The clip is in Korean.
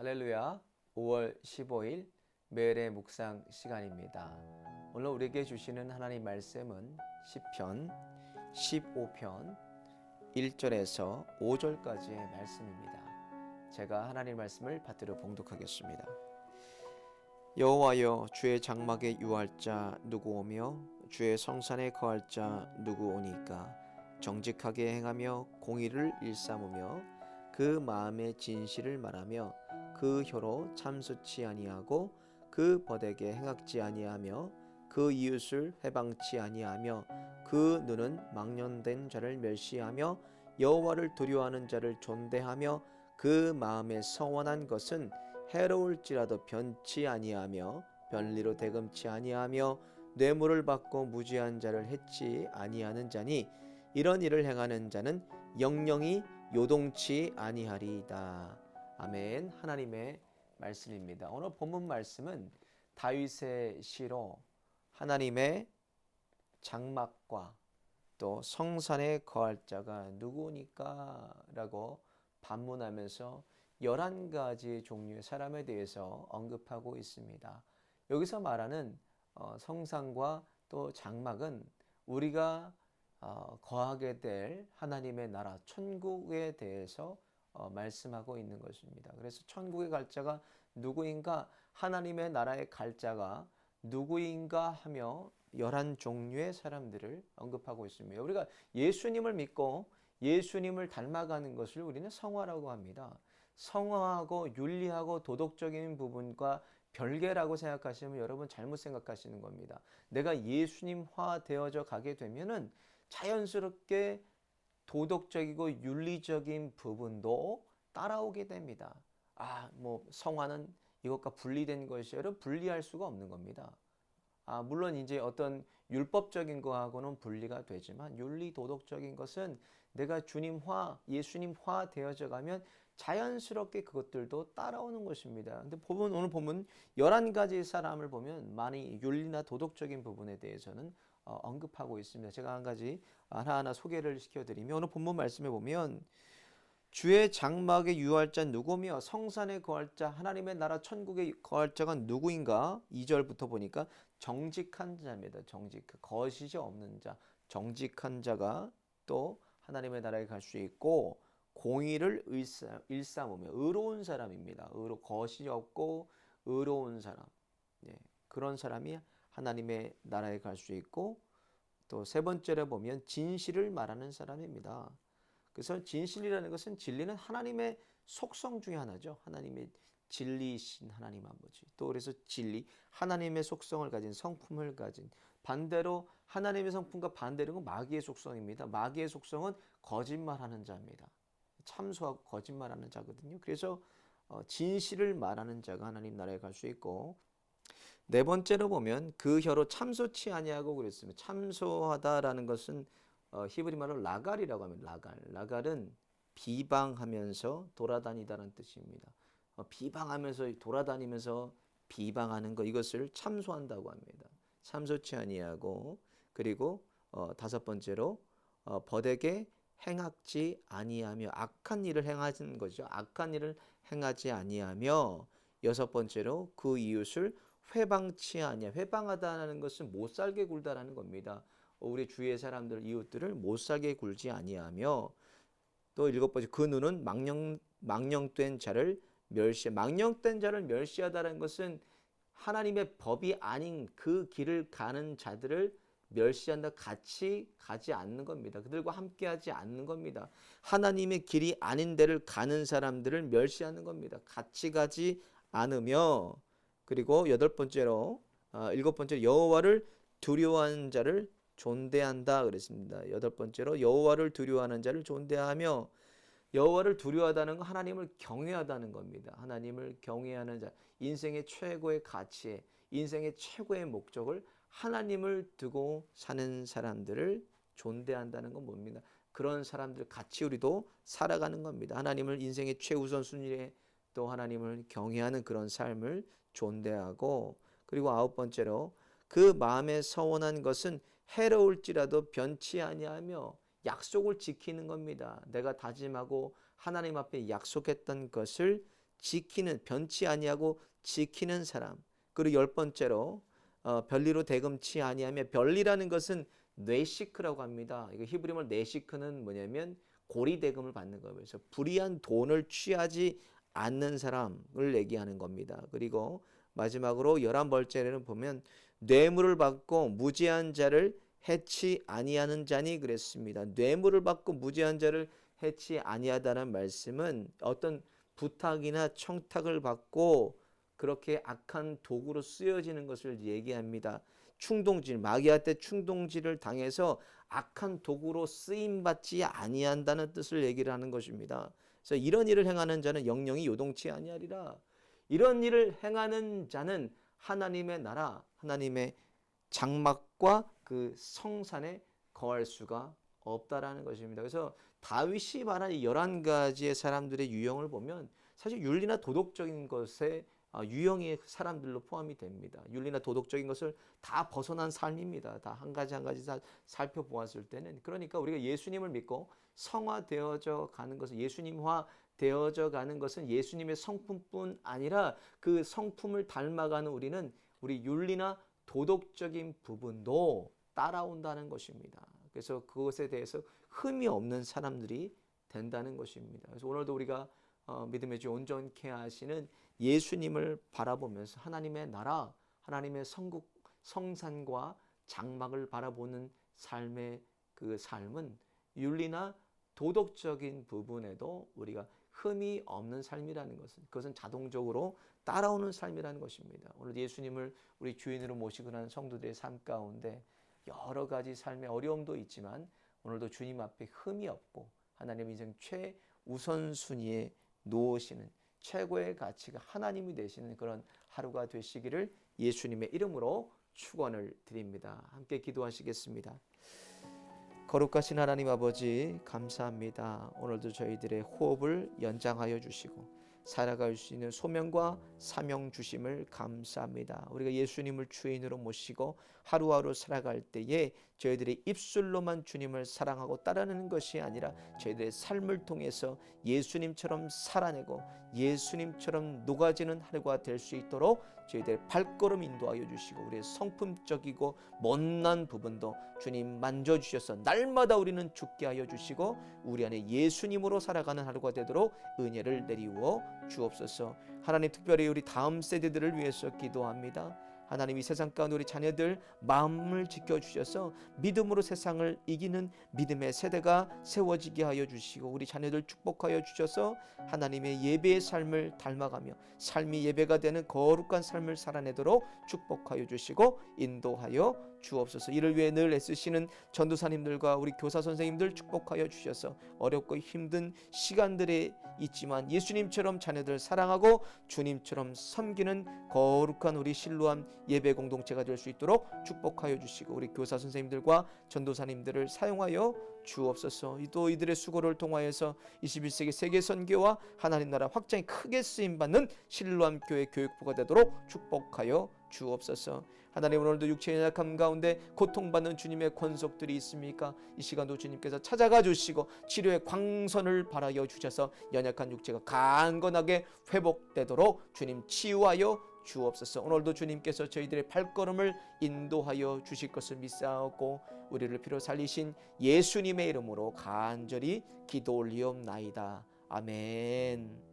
할렐루야. 5월 15일 매일의 묵상 시간입니다. 오늘 우리에게 주시는 하나님 말씀은 시편 15편 1절에서 5절까지의 말씀입니다. 제가 하나님 말씀을 받들어 봉독하겠습니다. 여호와여 주의 장막에 유할 자 누구 오며 주의 성산에 거할 자 누구 오니까 정직하게 행하며 공의를 일삼으며 그 마음의 진실을 말하며 그 혀로 참수치 아니하고 그 버덱에 행악지 아니하며 그 이웃을 해방치 아니하며 그 눈은 망령된 자를 멸시하며 여호와를 두려워하는 자를 존대하며 그 마음에 서원한 것은 해로울지라도 변치 아니하며 변리로 대금치 아니하며 뇌물을 받고 무지한 자를 해치 아니하는 자니 이런 일을 행하는 자는 영영이 요동치 아니하리이다. 아멘. 하나님의 말씀입니다. 오늘 본문 말씀은 다윗의 시로 하나님의 장막과 또 성산에 거할 자가 누구니까라고 반문하면서 11가지 종류의 사람에 대해서 언급하고 있습니다. 여기서 말하는 어, 성산과 또 장막은 우리가 어, 거하게 될 하나님의 나라 천국에 대해서 어, 말씀하고 있는 것입니다. 그래서 천국의 갈자가 누구인가 하나님의 나라의 갈자가 누구인가 하며 열한 종류의 사람들을 언급하고 있습니다. 우리가 예수님을 믿고 예수님을 닮아가는 것을 우리는 성화라고 합니다. 성화하고 윤리하고 도덕적인 부분과 별개라고 생각하시면 여러분 잘못 생각하시는 겁니다. 내가 예수님화 되어져 가게 되면은 자연스럽게 도덕적이고 윤리적인 부분도 따라오게 됩니다. 아, 뭐 성화는 이것과 분리된 것이 여러분 분리할 수가 없는 겁니다. 아, 물론 이제 어떤 율법적인 거하고는 분리가 되지만 윤리 도덕적인 것은 내가 주님화, 예수님화 되어져 가면 자연스럽게 그것들도 따라오는 것입니다. 근데 보면 오늘 보면 11가지 사람을 보면 많이 윤리나 도덕적인 부분에 대해서는 어, 언급하고 있습니다. 제가 한 가지 하나하나 소개를 시켜드리면 오늘 본문 말씀에 보면 주의 장막에 유할 자 누구며 성산에 거할 자 하나님의 나라 천국에 거할 자가 누구인가? 2절부터 보니까 정직한 자입니다. 정직 거짓이 없는 자 정직한 자가 또 하나님의 나라에 갈 수 있고 공의를 일삼, 일삼으며 의로운 사람입니다. 의로 거짓이 없고 의로운 사람 예, 그런 사람이 하나님의 나라에 갈 수 있고 또 세 번째로 보면 진실을 말하는 사람입니다. 그래서 진실이라는 것은 진리는 하나님의 속성 중에 하나죠. 하나님의 진리이신 하나님 아버지. 또 그래서 진리, 하나님의 속성을 가진 성품을 가진 반대로 하나님의 성품과 반대로 마귀의 속성입니다. 마귀의 속성은 거짓말하는 자입니다. 참소하고 거짓말하는 자거든요. 그래서 어, 진실을 말하는 자가 하나님 나라에 갈 수 있고 네 번째로 보면 그 혀로 참소치 아니하고 그랬습니다. 참소하다라는 것은 어, 히브리 말로 라갈이라고 하면 라갈. 라갈은 비방하면서 돌아다니다라는 뜻입니다. 어, 비방하면서 돌아다니면서 비방하는 거 이것을 참소한다고 합니다. 참소치 아니하고 그리고 어, 다섯 번째로 어, 버덱에 행악지 아니하며 악한 일을 행하는 거죠. 악한 일을 행하지 아니하며 여섯 번째로 그 이웃을 회방치 아니야. 회방하다는 것은 못 살게 굴다라는 겁니다. 우리 주위의 사람들 이웃들을 못 살게 굴지 아니하며 또 일곱 번째 그 눈은 망령 망령된 자를 멸시 망령된 자를 멸시하다는 것은 하나님의 법이 아닌 그 길을 가는 자들을 멸시한다 같이 가지 않는 겁니다. 그들과 함께 하지 않는 겁니다. 하나님의 길이 아닌 데를 가는 사람들을 멸시하는 겁니다. 같이 가지 않으며 그리고 여덟 번째로 아, 일곱 번째 여호와를 두려워하는 자를 존대한다 그랬습니다. 여덟 번째로 여호와를 두려워하는 자를 존대하며 여호와를 두려워하다는 건 하나님을 경외하다는 겁니다. 하나님을 경외하는 자, 인생의 최고의 가치에 인생의 최고의 목적을 하나님을 두고 사는 사람들을 존대한다는 건 뭡니까? 그런 사람들 같이 우리도 살아가는 겁니다. 하나님을 인생의 최우선 순위에 또 하나님을 경외하는 그런 삶을 존대하고 그리고 아홉 번째로 그 마음에 서원한 것은 해로울지라도 변치 아니하며 약속을 지키는 겁니다. 내가 다짐하고 하나님 앞에 약속했던 것을 지키는 변치 아니하고 지키는 사람. 그리고 열 번째로 어, 별리로 대금치 아니하며 별리라는 것은 뇌시크라고 합니다. 이거 히브리말 뇌시크는 뭐냐면 고리 대금을 받는 거예요. 그래서 불의한 돈을 취하지 않는 사람을 얘기하는 겁니다. 그리고 마지막으로 열한 번째는 보면 뇌물을 받고 무죄한 자를 해치 아니하는 자니 그랬습니다. 뇌물을 받고 무죄한 자를 해치 아니하다는 말씀은 어떤 부탁이나 청탁을 받고 그렇게 악한 도구로 쓰여지는 것을 얘기합니다. 충동질 마귀한테 충동질을 당해서 악한 도구로 쓰임 받지 아니한다는 뜻을 얘기를 하는 것입니다. 그래서 이런 일을 행하는 자는 영영이 요동치 아니하리라. 이런 일을 행하는 자는 하나님의 나라, 하나님의 장막과 그 성산에 거할 수가 없다라는 것입니다. 그래서 다윗이 말한 이 11가지의 사람들의 유형을 보면 사실 윤리나 도덕적인 것에 아, 유형의 사람들로 포함이 됩니다. 윤리나 도덕적인 것을 다 벗어난 삶입니다. 다 한 가지 한 가지 다 살펴보았을 때는 그러니까 우리가 예수님을 믿고 성화되어져 가는 것은 예수님화 되어져 가는 것은 예수님의 성품뿐 아니라 그 성품을 닮아가는 우리는 우리 윤리나 도덕적인 부분도 따라온다는 것입니다. 그래서 그것에 대해서 흠이 없는 사람들이 된다는 것입니다. 그래서 오늘도 우리가 어, 믿음의 주 온전케 하시는 예수님을 바라보면서 하나님의 나라, 하나님의 성국, 성산과 장막을 바라보는 삶의 그 삶은 윤리나 도덕적인 부분에도 우리가 흠이 없는 삶이라는 것은 그것은 자동적으로 따라오는 삶이라는 것입니다. 오늘 예수님을 우리 주인으로 모시고 나는 성도들의 삶 가운데 여러 가지 삶의 어려움도 있지만 오늘도 주님 앞에 흠이 없고 하나님 인생 최우선순위에 놓으시는 최고의 가치가 하나님이 되시는 그런 하루가 되시기를 예수님의 이름으로 축원을 드립니다. 함께 기도하시겠습니다. 거룩하신 하나님 아버지 감사합니다. 오늘도 저희들의 호흡을 연장하여 주시고 살아갈 수 있는 소명과 사명 주심을 감사합니다. 우리가 예수님을 주인으로 모시고 하루하루 살아갈 때에 저희들의 입술로만 주님을 사랑하고 따르는 것이 아니라 저희들의 삶을 통해서 예수님처럼 살아내고 예수님처럼 녹아지는 하루가 될 수 있도록 저희들의 발걸음 인도하여 주시고 우리의 성품적이고 못난 부분도 주님 만져 주셔서 날마다 우리는 죽게 하여 주시고 우리 안에 예수님으로 살아가는 하루가 되도록 은혜를 내리워 주옵소서. 하나님 특별히 우리 다음 세대들을 위해서 기도합니다. 하나님 이 세상 가운데 우리 자녀들 마음을 지켜 주셔서 믿음으로 세상을 이기는 믿음의 세대가 세워지게 하여 주시고 우리 자녀들 축복하여 주셔서 하나님의 예배의 삶을 닮아가며 삶이 예배가 되는 거룩한 삶을 살아내도록 축복하여 주시고 인도하여 주옵소서. 이를 위해 늘 애쓰시는 전도사님들과 우리 교사 선생님들 축복하여 주셔서 어렵고 힘든 시간들에 있지만 예수님처럼 자녀들 사랑하고 주님처럼 섬기는 거룩한 우리 신루한 예배 공동체가 될 수 있도록 축복하여 주시고 우리 교사 선생님들과 전도사님들을 사용하여 주옵소서. 또 이들의 수고를 통하여서 21세기 세계 선교와 하나님 나라 확장이 크게 쓰임 받는 신루한 교회 교육부가 되도록 축복하여 주옵소서. 하나님 오늘도 육체의 약함 가운데 고통받는 주님의 권속들이 있습니까? 이 시간도 주님께서 찾아가 주시고 치료의 광선을 발하여 주셔서 연약한 육체가 강건하게 회복되도록 주님 치유하여 주옵소서. 오늘도 주님께서 저희들의 발걸음을 인도하여 주실 것을 믿사옵고 우리를 피로 살리신 예수님의 이름으로 간절히 기도 올리옵나이다. 아멘.